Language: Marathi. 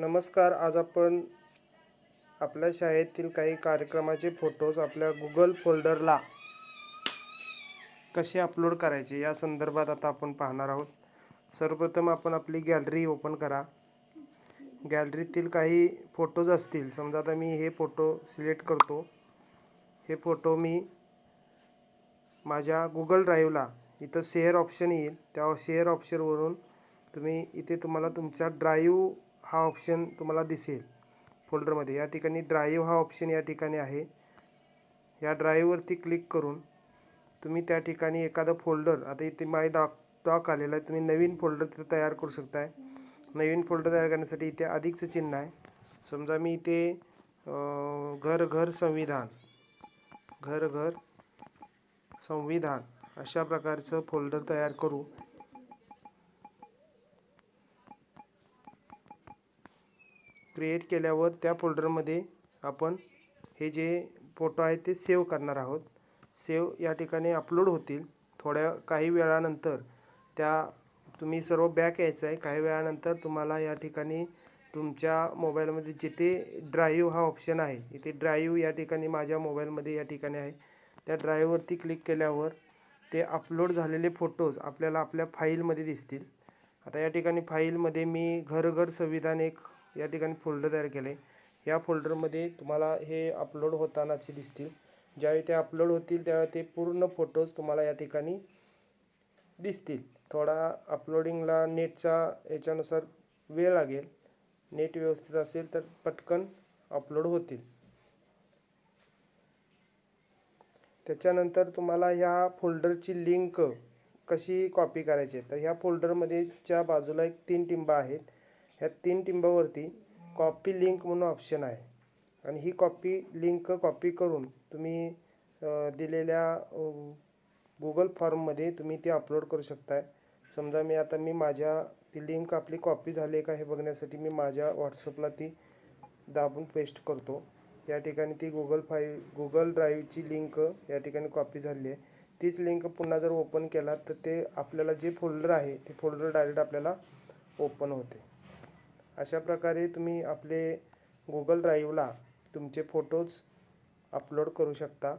नमस्कार आज आपण आपल्या शाळेतील काही कार्यक्रमाचे फोटोज आपल्या गुगल फोल्डरला कसे अपलोड करायचे या संदर्भात आता आपण पाहणार आहोत. सर्वप्रथम आपण आपली गॅलरी ओपन करा. गॅलरीतील काही फोटोज असतील समजा आता मी हे फोटो सिलेक्ट करतो. हे फोटो मी माझ्या गुगल ड्राईव्हला इथं शेअर ऑप्शन येईल. त्या शेअर ऑप्शनवरून तुम्ही इथे तुम्हाला तुमच्या ड्राईव्ह हा ऑप्शन तुम्हाला दिसेल. फोल्डरमध्ये या ठिकाणी ड्राईव्ह हा ऑप्शन या ठिकाणी आहे. या ड्राईव्हवरती क्लिक करून तुम्ही त्या ठिकाणी एखादं फोल्डर आता इथे माय डॉक डॉक आलेला आहे. तुम्ही नवीन फोल्डर तिथं तयार करू शकताय. नवीन फोल्डर तयार करण्यासाठी इथे अधिकचं चिन्ह आहे. समजा मी इथे घर घर संविधान. घर घर संविधान. अशा प्रकारचं फोल्डर तयार करू. क्रिएट केल्यावर त्या फोल्डरमध्ये आपण हे जे फोटो आहे ते सेव्ह करणार आहोत. सेव्ह या ठिकाणी अपलोड होतील. थोड्या काही वेळानंतर त्या तुम्ही सर्व बॅक यायचं आहे. काही वेळानंतर तुम्हाला या ठिकाणी तुमच्या मोबाईलमध्ये जिथे ड्राईव्ह हा ऑप्शन आहे इथे ड्राईव्ह या ठिकाणी माझ्या मोबाईलमध्ये या ठिकाणी आहे. त्या ड्राईव्हवरती क्लिक केल्यावर ते अपलोड झालेले फोटोज आपल्याला आपल्या फाईलमध्ये दिसतील. आता या ठिकाणी फाईलमध्ये मी घर घर संविधान एक या ठिकाणी फोल्डर तयार केले. या फोल्डरमध्ये तुम्हाला हे अपलोड होतानाचे दिसतील. ज्यावेळी ते अपलोड होतील त्यावेळी ते पूर्ण फोटोज तुम्हाला या ठिकाणी दिसतील. थोडा अपलोडिंगला नेटचा याच्यानुसार वेळ लागेल. नेट व्यवस्थित असेल तर पटकन अपलोड होतील. त्याच्यानंतर तुम्हाला ह्या फोल्डरची लिंक कशी कॉपी करायची आहे? तर ह्या फोल्डरमध्ये च्या बाजूला एक तीन टिंबा आहेत. ह्या तीन टिंबावरती कॉपी लिंक म्हणून ऑप्शन आहे. आणि ही कॉपी लिंक कॉपी करून तुम्ही दिलेल्या गुगल फॉर्ममध्ये तुम्ही ती अपलोड करू शकताय. समजा मी आता मी माझ्या ती लिंक आपली कॉपी झाली आहे का हे बघण्यासाठी मी माझ्या व्हॉट्सअपला ती दाबून पेस्ट करतो. या ठिकाणी ती गुगल फाईल गुगल ड्राईव्हची लिंक या ठिकाणी कॉपी झाली आहे. तीच लिंक पुन्हा जर ओपन केला तर ते आपल्याला जे फोल्डर आहे ते फोल्डर डायरेक्ट आपल्याला ओपन होते. अशा प्रकारे तुम्ही आपले गुगल ड्राईव्हला तुमचे फोटोज अपलोड करू शकता.